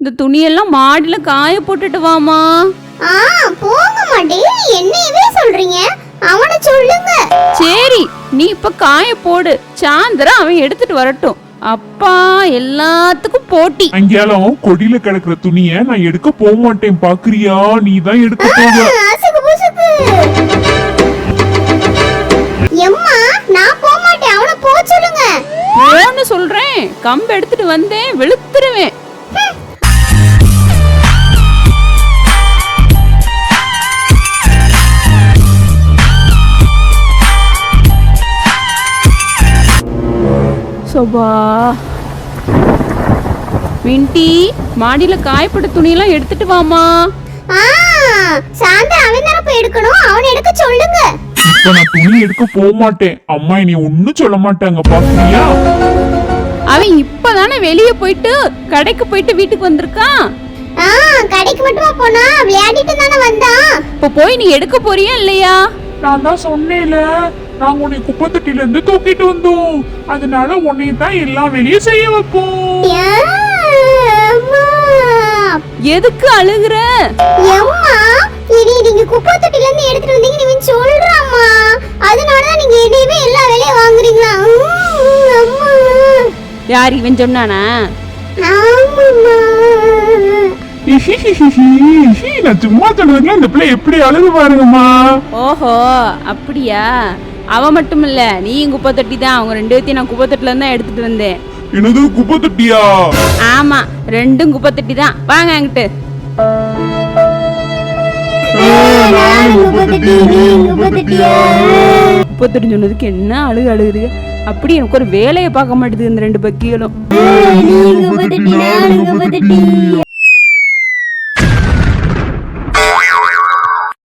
துணியெல்லாம் மாடியில காய போட்டுட்டு வாமா ஆ போங்கம்மா. டெய்லி என்னையவே சொல்றீங்க? அவனை சொல்லுங்க. சரி நீ இப்ப காய போடு. சாயந்தரம் அவன் எடுத்துட்டு வரட்டும். அப்பா எல்லாத்துக்கும் போட்டி. அங்கேயாலும் கொடியில கிடக்குற துணிய நான் எடுக்க போக மாட்டேன். பாக்குறியா? நீ தான் எடுக்க போவ. அசுக்கு புசுக்கு எம்மா நான் போக மாட்டேன். அவனை போ சொல்லுங்க. போன்னு சொல்றேன். கம்பு எடுத்துட்டு வந்தேன். வெளுத்துருவேன். சோபா. மின்டி மாடியில காயப்பட்ட துணியெல்லாம் எடுத்துட்டு வாமா ஆ சாயந்தரம் அவன் தானே போய் எடுக்கணும்? அவனை எடுக்க சொல்லுங்க. இப்ப நான் துணி எடுக்க போக மாட்டேன் அம்மா என்னை ஒண்ணும் சொல்ல மாட்டாங்க. பாக்குறியா? அவன் இப்பதானே வெளியே போயிட்டு கடைக்கு போயிட்டு வீட்டுக்கு வந்திருக்கான். ஆ கடைக்கு மட்டுமா போனா? விளையாடிட்டு தானே வந்தான். இப்ப போய் நீ எடுக்க போறியா இல்லையா? நான் தான் சொன்னேன்ல. நாங்க உன்னை குப்பை தொட்டில இருந்து தூக்கிட்டு வந்தோம். அதனால உன்னை தான் எல்லாம் வெளியே செய்ய வைப்போம். எதுக்கு அழுகுற? எம்மா இனி நீங்க குப்பை தொட்டில இருந்து எடுத்துட்டு வந்தீங்க நீங்க சொல்றாம்மா. அதனாலதான் நீங்க என்னையவே எல்லா வேலையும் வாங்குறீங்களா? அம்மா. யார் இவன் சொன்னானா? ஆமாம்மா. நான் சும்மா சொல்றதுல இந்த பிள்ளை எப்படி அழுது பாருங்கம்மா. ஓஹோ அப்படியா? அவ மட்டும் இல்ல நீயும் குப்பை தொட்டி தான் அவங்க ரெண்டு பேத்தையும் நான் குப்பை தொட்டில தான் எடுத்துட்டு வந்தேன். என்னது குப்பை தொட்டியா ஆமா ரெண்டும் குப்பை தொட்டி தான் வாங்க அங்கிட்டு தொட்டியா குப்பை தொட்டி சொன்னதுக்கு என்ன அழுகு அழுகுது அப்படி எனக்கு ஒரு வேலையை பார்க்க மாட்டேது இந்த ரெண்டு பக்கிகளும்.